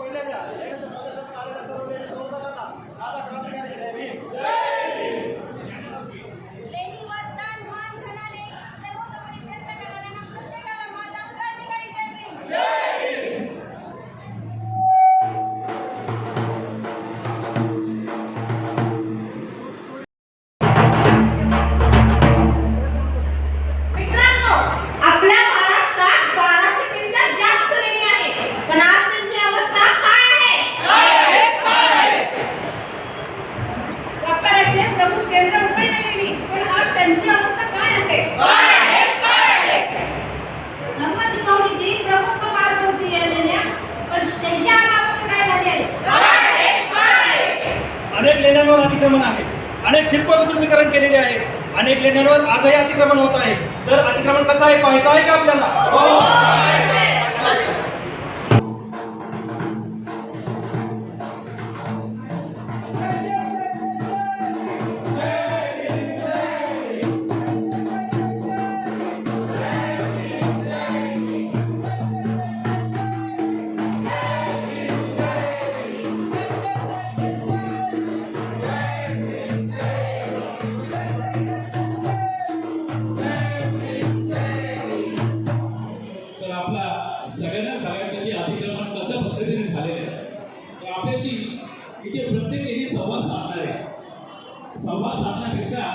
ಒಳ್ಳೇದ अतिक्रमण आहे. अनेक शिल्प विद्रुपीकरण केलेले आहे. अनेक लेण्यांवर आजही अतिक्रमण होत आहे. तर अतिक्रमण कसं आहे? पाहायचं आहे का आपल्याला? हो. आपल्याशी इथे प्रत्येक संवाद साधणार आहे. संवाद साधण्यापेक्षा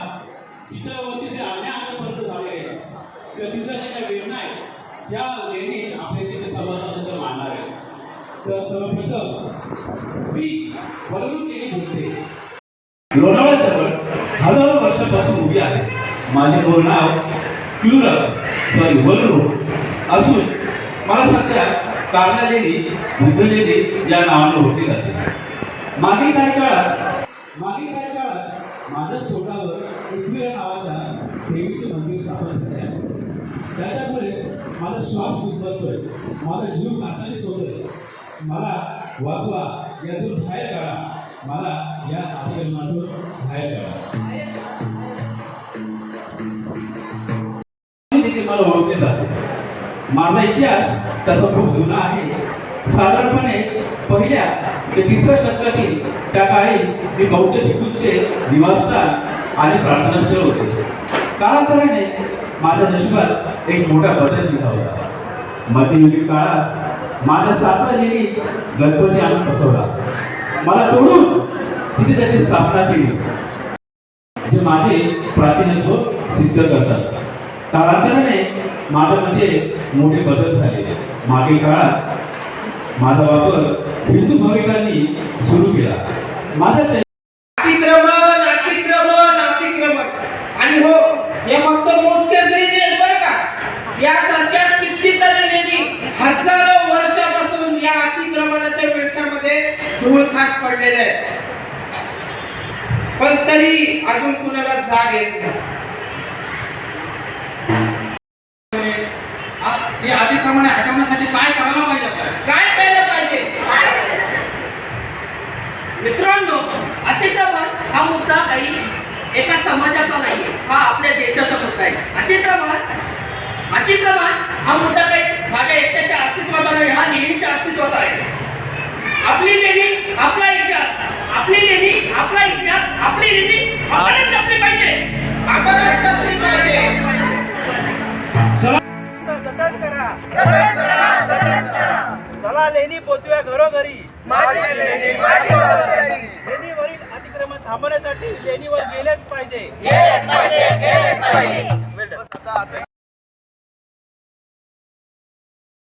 तिच्यावरती जे आज्ञा आतापर्यंत झाले आहे किंवा तिच्या ज्या काही वेदना आहेत त्या वेळेने आपल्याशी ते संवाद साधून मानणार आहे तर सर्वप्रथम मी वलरूच लेणी बोलते. लोणावळ्याजवळ हजारो वर्षापासून उभी आहे. माझे मूळ नाव क्लुर सॉरी वलरू असून मला सध्या कारला लेणी या नावाने ओळखली जाते. मागील काही काळात मागील काही काळात माझ्या स्वतःवर पृथ्वीरा नावाच्या देवीचे मंदिर स्थापन झाले आहे. त्याच्यामुळे माझा श्वास उद्भवतोय माझा जीव नासाने होतोय मला वाचवा यातून बाहेर काढा. मला या अतिक्रमणातून बाहेर काढा. मला ओळखले जाते. माझा इतिहास तसा खूप जुना आहे. साधारणपणे पहिल्या ते तिसऱ्या शतकातील त्या काळी मी बौद्ध भिकूंचे निवासस्थान आणि प्रार्थनास्थळ होते. कालांतराने माझ्या नशिबात एक मोठा बदल दिला होता. मध्ययुगीन काळात माझ्या सातव्या लेणी गणपती आणून बसवला. मला तोडून तिथे त्याची स्थापना केली जे माझे प्राचीनत्व सिद्ध करतात. कालांतराने माझ्यामध्ये मोठे बदल झाले मागील काळात माझा वापर हिंदू भाविकांनी सुरू केला. माझा चै- अतिक्रमण अतिक्रमण अतिक्रमण. आणि हो हे फक्त मोजकेच लेणी आहेत बरं का? यासारख्या कितीतरी लेणी हजारो वर्षापासून या अतिक्रमणाच्या विळख्यामध्ये धूळ खात पडलेले आहेत. पण तरी अजून कुणाला जाग येत नाही. अतिक्रमण हटवण्यासाठी काय करायला पाहिजे आपल्याला? काय केलं पाहिजे? मित्रांनो अतिक्रमण हा मुद्दा काही एका समाजाचा नाही हा आपल्या देशाचा मुद्दा आहे. अतिक्रमण अतिक्रमण हा मुद्दा काही माझ्या एकट्याच्या अस्तित्वाचा नाही हा नेहमीच्या अस्तित्वाचा आहे. आपली लेणी आपला इतिहास आपली लेणी आपला इतिहास आपली लेणी आपल्याला जपली पाहिजे. आपण जपली पाहिजे. जतन करा. चला लेणी पोचूया घरोघरी. लेणीवरील अतिक्रमण थांबवण्यासाठी लेणीवर गेलेच पाहिजे.